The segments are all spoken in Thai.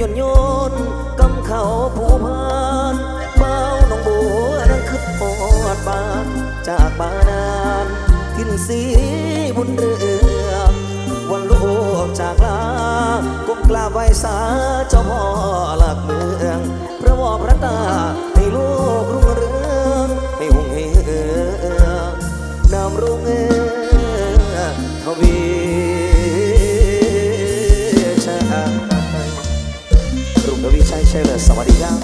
ยนยนกำเขาผู้พานเบ้าน้องบัวนั่งคืดหอดบานจากบานานทิ้นสีบุญเรืองวันลูกจากลาก้มกราบไหว้สาเจ้าพ่อหลักเมืองพระวอพระตาให้ลูกรุ่งเรืองให้หงให้เอือนำรุ่งเออทวี ชัยชัยเลยสวัสดีครับ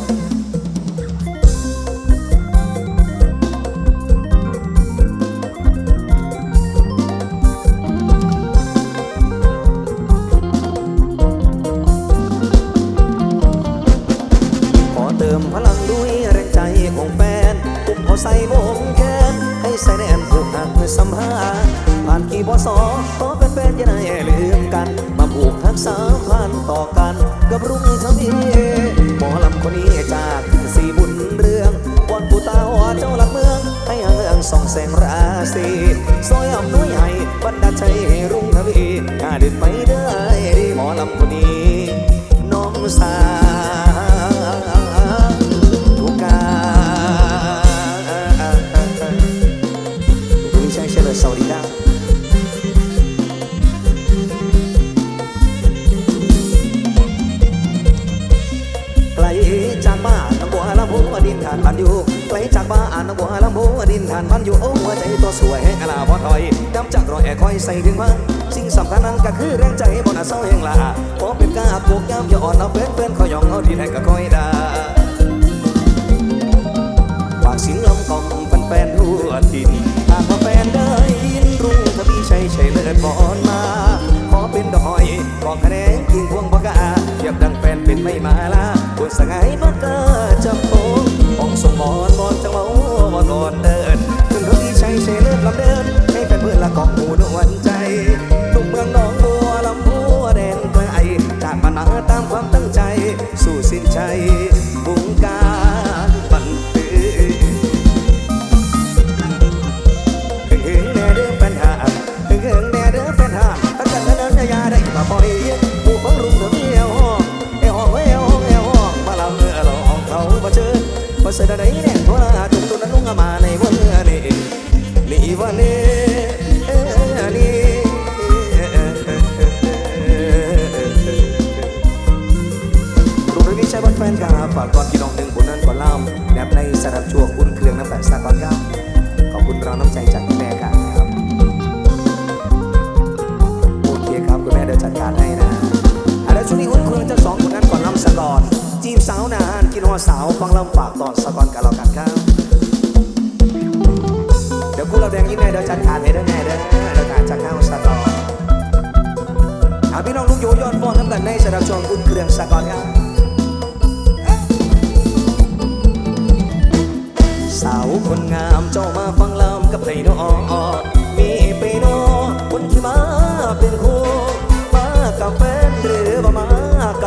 ขอเติมพลังด้วยแรงใจของแฟนปุ่มขอใส่วงแขนให้ใส่แนมผูกหักสัมพันธ์ผ่านกี่พศขอเป็นแฟนจะได้ลืมกัน มาผูกทักษาพันต่อกันกับรุ่งทวี คนนี้จากสีบุญเรื่องวันปูตาหัวเจ้าหลักเมือง ให้เมืองส่องแสงราศีซอยอำน้อยใหญ่ บ้านน้องบัวลำพูดินฐานพันอยู่โอ้หัวใจตัวสวยแห่งอลาพอถอยดำจากรอยแอคอยใส่ถึงมันสิ่งสำคัญนั้นก็คือแรงใจบนอาเศร้าแห่งลาพอเป็นกาปลูกยามอย่าอ่อนเอาเพื่อนเพื่อนเขายองเอาที่ไหนก็คอยด่าฝากสิงลำกล่อมแฟนๆทั่วถิ่นหากว่าแฟนได้ยินรุ่งทวีชัยชัยเลิศบอนมา ขอเป็นดอยบอคะแนนยิงพวงปากกาเทียบดังแฟนเป็นไม่มาลาบนสงายปากกา สุนี้อุ่นเครื่องจะสองคนนั้นก่อนลำสะกอนจีบสาวนานกินหัวสาวฟังลำฝากตอนสะกอนกันเรากันครับเดี๋ยวคุณเราแดงยิ่งแน่เดี๋ยวจัดการให้เด้แน่เด้อเดี๋ยวการจัดการสะกอนอาพี่น้องลูกโยยอนฟ้อนทำกันในสำหรับช่วงอุ่นเครื่องสะกอนครับ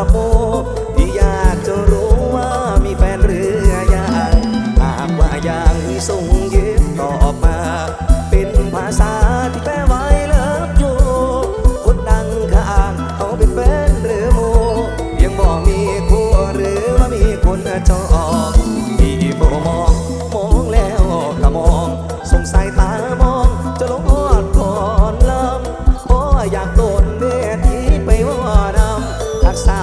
โมที่อยากจะรู้ว่ามีแฟนหรือยังหากว่ายังส่งยิ้มตอบมา เป็นภาษาที่แปลไว้เลิฟอยู่คนดังข้างเขาเป็นแฟนหรือโมยังบอกมีคู่หรือว่ามีคนจองที่โฟมอง มองแล้วก็มอง สงสัยตามองจะลงอดก่อนลำบ่อยากโดนเวทีไปว่านำทักสา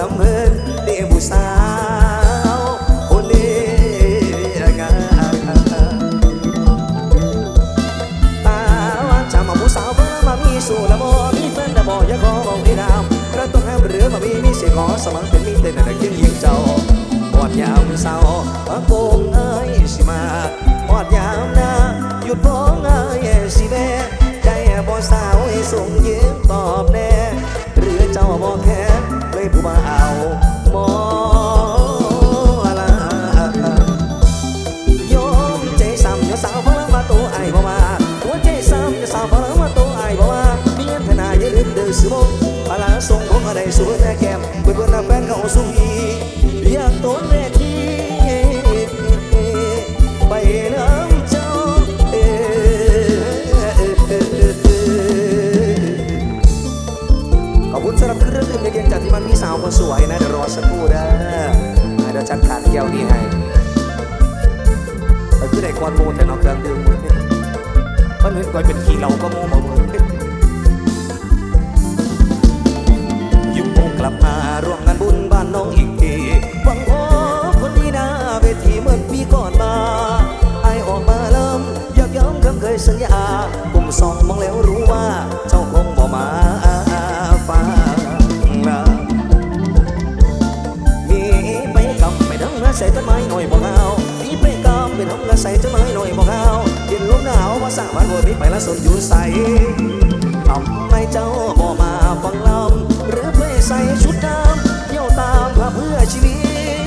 น้ำเพิ่นเดบุสาวคนนี้งามตาว่าจำเอาผู้สาวเพิ่งมามีสู่ละบ่มีแฟนแต่บ่อยากขอบอกให้ดาวกระต้องห้ามหรือมามีมีเสียขอสมัครเป็นมีเต้นแต่เคียงยิงเจ้าปอดยามเศร้าปะโกงเอ้ยสิมาปอดยามนาหยุดพอ แฟนเขาสุขีเรียกตัวเลขที่ไปน้ำเจ้าเอขอบคุณสำหรับเครื่องดื่มในเกีงจัดที่มันมีสาวคนสวยนะ เดี๋ยวรอสักครู่นะเดี๋ยวจัดการแก้วนี้ให้แต่คือได้ควันโมแต่นอกเครื่องดื่มมันเหมือนกลายเป็นขี้เราก็โมมาเมืองยิ้มโมกลับมาร่วงานบุญบ้านน้องอีกทีหวังพอคนนี้นาเวทีเหมือนปีก่อนมาไอออกมาเริ่มอยากย้ำคำเคยสัญญาผมสองมองแล้วรู้ว่า เจ้าคงบ่มาฟังละมีไปกำไปทั้งใส่ต้นไม้หน่อยบอกเอามีไปกำไปทั้งใส่ต้นไม้หน่อยบอกเอาเย็นลมหนาวว่าสร้างบ้านบัวมีไปละสนอยู่ใสทำไมเจ้าบ่มาฟังลำหรือเพื่อใส่ชุดดำ ชีวิ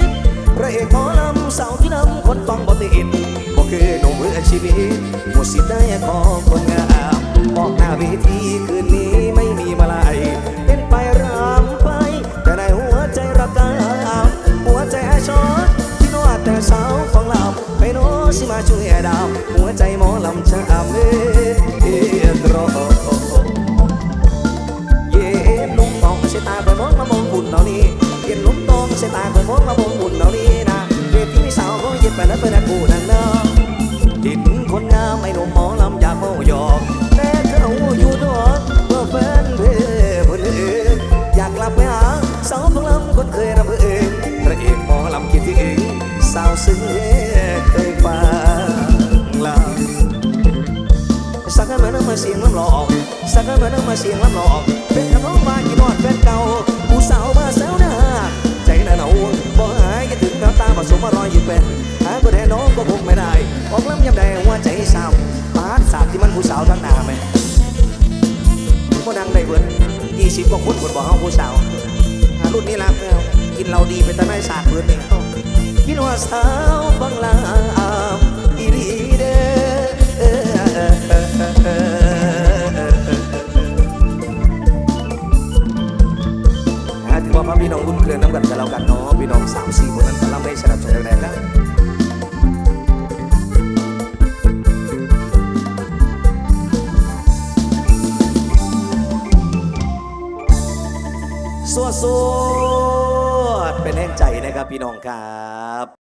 ตพระเอกหมอลำสาวที่นำคนฟังบ่ติดบ่คือหนุ่มเพื่อชีวิตหมดสิทธิ์ได้ขอคนงามออกหน้าเวทีคืนนี้ไม่มีมาลายเป็นไปรำไป แต่ในหัวใจรักกามหัวใจแอชอตที่นวดแต่สาวฟังลำไปโน้สิมาช่วยดาวหัวใจหมอลำชะเมเอ สาวก็เย็นไปแล้วเพื่อนกูนั่งนาะเห็นคนงามไอ้หนุ่มหมอลำอยากเมาหยอกแต่เขาอยู่ดอกเมื่อแฟนเพคนอื่นอยากกลับไปหาสาวพลำคนเคยรับเองพระเอกหมอลำคิดถึงสาวซึ้งเคยฟังลำสักกันมานั่งมาเสียงลำหลอกสักกันมานั่งมาเสียงลำหลอกเป็นขนมมากินนอดแฟนเก่าผู้สาวมาแซวหน้าใจหน้าหนาวบ่หายคิดถึงน้ำตาผสมมารอยอยู่เป็น ก็แท้น้องก็คงไม่ได้ ออกล้ำยำแดงหัวใจสาวปาดสาบที่มันผู้สาวทั้งหนาไหมก็ดังได้เบิดยี่สิบกว่าคนคนบอกเขาผู้สาวหารุ่นนี้ละกินเราดีเป็นตาได้สาดเบิดเองคิดว่าสาวบังลาอีรีเด้อถือว่าพี่น้องบุญเครืองน้ำกันกันแล้วกันเนาะพี่น้องสามสี่คนนั้นกำลังได้สนับสนุนแรง พี่น้องครับ